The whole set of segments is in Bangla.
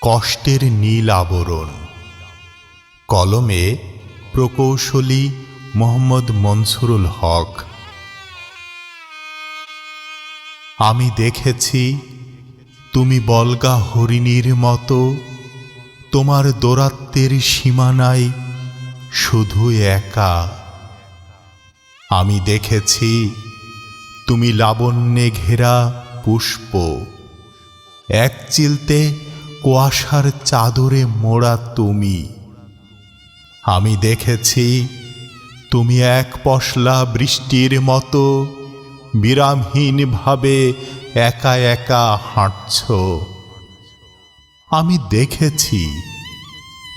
কষ্টের নীল আবরণ। কলমে প্রকৌশলী মোহাম্মদ মনসুরুল হক। আমি দেখেছি, তুমি বলগা হরিণীর মতো, তোমার দৌরাত্মের সীমানায় শুধু একা। আমি দেখেছি, তুমি লাবণ্যে ঘেরা পুষ্প, এক চিলতে কুয়াশার চাদরে মোড়া তুমি। আমি দেখেছি তুমি এক পশলা বৃষ্টির মতো বিরামহীনভাবে একা একা হাঁটছ। আমি দেখেছি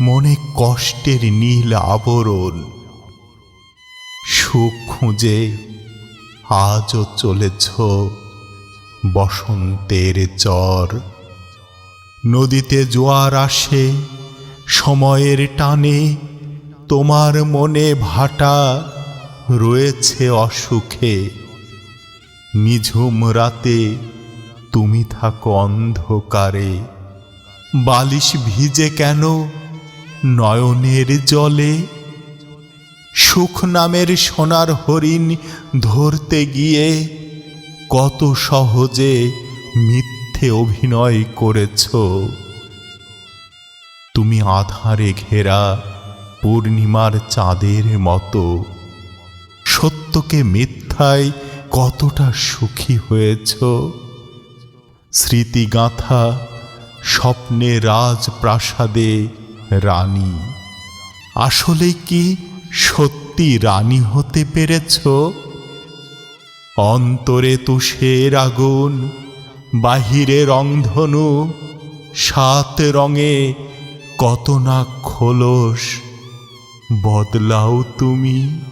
মনে কষ্টের নীল আবরণ। সুখ খুঁজে আজও চলেছ বসন্তের চর নদীতে জোয়ার আসে, সময়ের টানে তোমার মনে ভাটা রয়েছে অসুখে। নিঝুম রাতে তুমি থাকো অন্ধকারে। বালিশ ভিজে কেন নয়নের জলে? সুখ নামের সোনার হরিণ ধরতে গিয়ে কত সহজে মিথ্যে অভিনয় করেছ। তুমি আধারে ঘেরা পূর্ণিমার চাঁদের মতো। সত্যকে মিথ্যায় কতটা সুখী হয়েছ? স্মৃতিগাথা, স্বপ্নে রাজপ্রাসাদে রানী। আসলে কি সত্যি রানী হতে পেরেছ? অন্তরে তুষের আগুন বাহিরে রংধনু সাত রঙে কত না খোলস বদলাও তুমি।